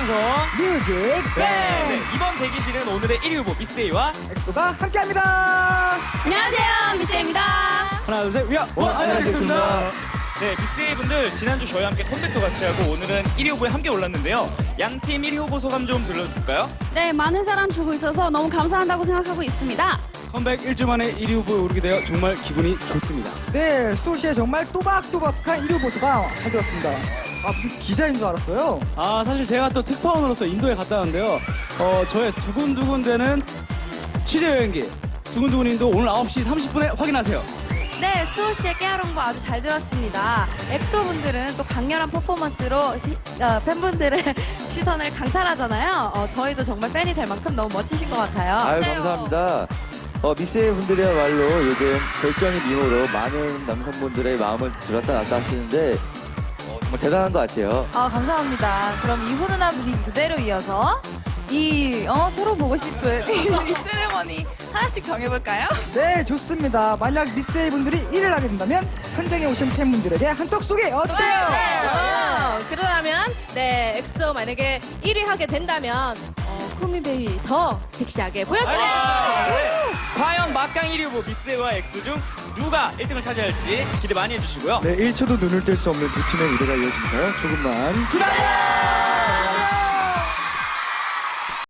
방송 뮤직 네, 뱅 이번 대기실은 오늘의 1위 후보 미스에이와 엑소가 함께합니다. 안녕하세요, 미세입니다. 하나 둘셋 위아 어, 안녕하십니까. 네 미스에이 분들 지난주 저희와 함께 컴백도 같이 하고 오늘은 1위 후보에 함께 올랐는데요 양 팀 1위 후보 소감 좀 들려줄까요? 네, 많은 사람 주고 있어서 너무 감사한다고 생각하고 있습니다. 컴백 1주 만에 1위 후보에 오르게 되어 정말 기분이 좋습니다. 네, 수호씨의 정말 또박또박한 1위 보수가 잘 들었습니다. 아, 무슨 기자인 줄 알았어요. 아 사실 제가 또 특파원으로서 인도에 갔다 왔는데요. 어 저의 두근두근 되는 취재 여행기 두근두근 인도 오늘 9시 30분에 확인하세요. 네, 수호 씨의 깨알홍보 아주 잘 들었습니다. 엑소 분들은 또 강렬한 퍼포먼스로 시- 어, 팬분들의 시선을 강탈하잖아요. 어, 저희도 정말 팬이 될 만큼 너무 멋지신 것 같아요. 아유 네, 감사합니다. 어, 미스의 분들이야말로 요즘 결정의 미모로 많은 남성분들의 마음을 들었다 놨다 하시는데 어, 정말 대단한 것 같아요. 어, 감사합니다. 그럼 이 훈훈한 분위기 그대로 이어서 이 어, 서로 보고 싶은 이 세레머니 하나씩 정해볼까요? 네, 좋습니다. 만약 미스에이 분들이 1위를 하게 된다면 현장에 오신 팬분들에게 한턱 쏘기 어때요? 어, 그러다면 네 엑소 만약에 1위 하게 된다면 어, 쿠미베이 더 섹시하게 보였어요. 네. 과연 막강 1위 후보 미스에이와 엑소 중 누가 1등을 차지할지 기대 많이 해주시고요 네, 1초도 눈을 뗄 수 없는 두 팀의 무대가 이어지니까요. 조금만 기다려!